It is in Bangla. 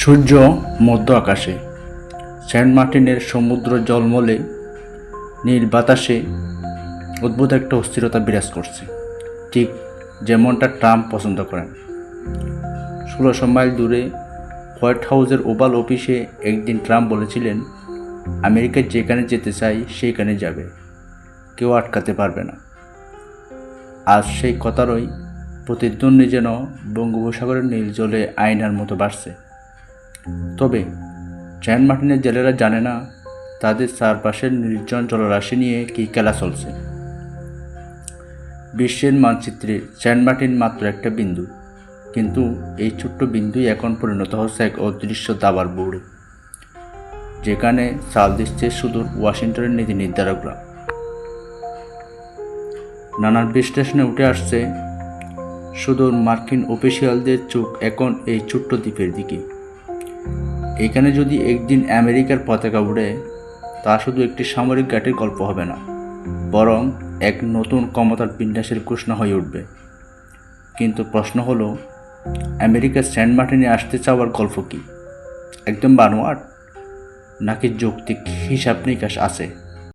সূর্য মধ্য আকাশে সেন্ট মার্টিনের সমুদ্র জলমলে, নীল বাতাসে অদ্ভুত একটা অস্থিরতা বিরাজ করছে। ঠিক যেমনটা ট্রাম্প পছন্দ করেন। ষোলোশো মাইল দূরে হোয়াইট হাউসের ওভাল অফিসে একদিন ট্রাম্প বলেছিলেন, আমেরিকা যেখানে যেতে চাই সেইখানে যাবে। কেউ আটকাতে পারবে না। আজ সেই কথারই প্রতিদ্বন্দ্বী যেন বঙ্গোপসাগরের নীল জলে আয়নার মতো বাড়ছে। তবে সেন্ট মার্টিনের জেলেরা জানে না তাদের চারপাশের নির্জন জলরাশি নিয়ে কী খেলা চলছে। বিশ্বের মানচিত্রে সেন্ট মার্টিন মাত্র একটা বিন্দু, কিন্তু এই ছোট্ট বিন্দুই এখন পরিণত হচ্ছে এক অদৃশ্য দাবার বোর্ডে যেখানে চাল দিচ্ছে সুদূর ওয়াশিংটনের নীতি নির্ধারকরা। নানান বিশ্লেষণে উঠে আসছে, সুদূর মার্কিন অফিসিয়ালদের চোখ এখন এই ছোট্ট দ্বীপের দিকে। এখানে যদি একদিন আমেরিকার পতাকা উড়ে, তা শুধু একটি সামরিক ঘাটের গল্প হবে না, বরং এক নতুন ক্ষমতার বিন্যাসের ঘোষণা হয়ে উঠবে। কিন্তু প্রশ্ন হলো, আমেরিকার সেন্ট মার্টিনে আসতে চাওয়ার গল্প কি? একদম বানোয়াট? নাকি যৌক্তিক হিসাব নিকাশ আছে?